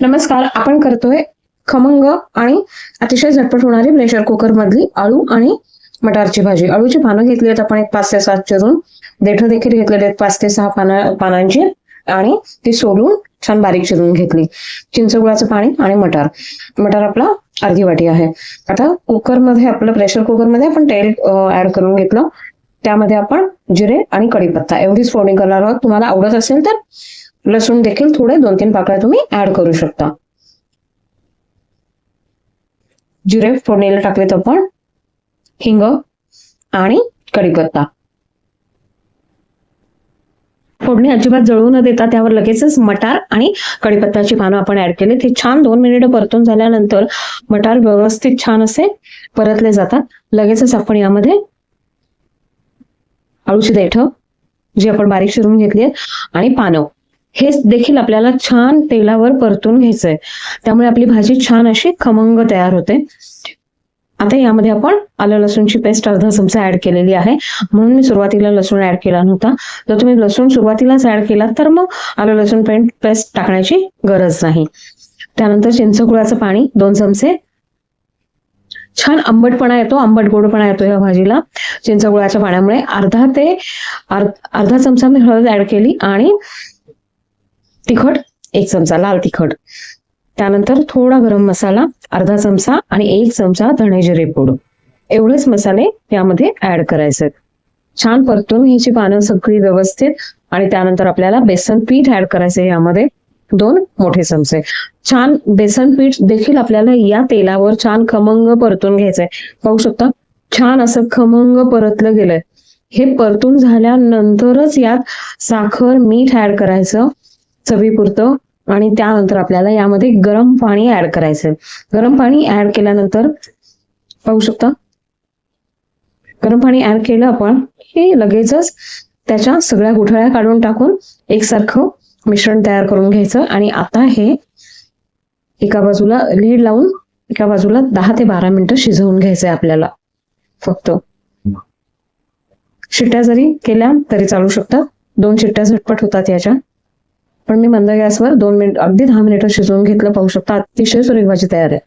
नमस्कार आपण करतोय खमंग आणि अतिशय झटपट होणारी प्रेशर कुकर मधली आळू आणि मटारची भाजी. आळूची पानं घेतली आहेत आपण एक पाच ते सात चिरून. देठ देखील घेतलेले आहेत पाच ते सहा पाना पानांची आणि ती सोलून छान बारीक चिरून घेतली. चिंचगुळाचं पाणी आणि मटार. मटार आपला अर्धी वाटी आहे. आता कुकरमध्ये आपलं प्रेशर कुकरमध्ये आपण तेल ऍड करून घेतलं. त्यामध्ये आपण जिरे आणि कढीपत्ता. एवढीच फोडणी करणार आहोत. तुम्हाला आवडत असेल तर लसूण देखील थोडे दोन तीन पाकळ्या तुम्ही ऍड करू शकता. जिरे फोडणीला टाकलेत आपण हिंग आणि कढीपत्ता. फोडणी अजिबात जळू न देता त्यावर लगेचच मटार आणि कढीपत्ताची पानं आपण ऍड केली. ते छान दोन मिनिटं परतून झाल्यानंतर मटार व्यवस्थित छान असे परतले जातात. लगेचच आपण यामध्ये आळूची देठ जी आपण बारीक चिरून घेतली आणि पानं. हे देखील आपल्याला छान तेलावर परतून घ्यायचंय. त्यामुळे आपली भाजी छान अशी खमंग तयार होते. आता यामध्ये आपण आलं लसूणची पेस्ट अर्धा चमचा ऍड केलेली आहे. म्हणून मी सुरुवातीला लसूण ऍड केला नव्हता. जर तुम्ही लसूण सुरुवातीलाच ऍड केला तर मग आलं लसूण पेंट पेस्ट टाकण्याची गरज नाही. त्यानंतर चिंचगुळाचं पाणी दोन चमचे. छान आंबटपणा येतो आंबट गोडपणा येतो या भाजीला. चिंचगुळाच्या पाण्यामुळे अर्धा ते अर्धा चमचा मी हळद ऍड केली आणि तिखट एक चमचा लाल तिखट. त्यानंतर थोडा गरम मसाला अर्धा चमचा आणि एक चमचा धणे जिरे पूड. एवढेच मसाले यामध्ये ऍड करायचे. छान परतून ह्याची पानं सगळी व्यवस्थित आणि त्यानंतर आपल्याला बेसन पीठ ऍड करायचे यामध्ये दोन मोठे चमचे. छान बेसन पीठ देखील आपल्याला या तेलावर छान खमंग परतून घ्यायचंय. पाहू शकता छान असं खमंग परतलं गेलंय. हे परतून झाल्यानंतरच यात साखर मीठ ऍड करायचं. चवीपुरतं आणि त्यानंतर आपल्याला यामध्ये गरम पाणी ऍड करायचंय. गरम पाणी ऍड केल्यानंतर पाहू शकता? गरम पाणी ऍड केलं आपण हे लगेचच त्याच्या सगळ्या गुठळ्या काढून टाकून एकसारखं मिश्रण तयार करून घ्यायचं. आणि आता हे एका बाजूला लीड लावून एका बाजूला दहा ते बारा मिनिटं शिजवून घ्यायचंय आपल्याला. फक्त. शिट्ट्या जरी केल्या तरी चालू शकतात. दोन शिट्ट्या झटपट होतात याच्या. पण मी मंद गॅसवर दोन मिनिट अगदी दहा मिनिटं शिजवून घेतलं पाहू शकता. अतिशय सुरेख भाजी तयार आहे.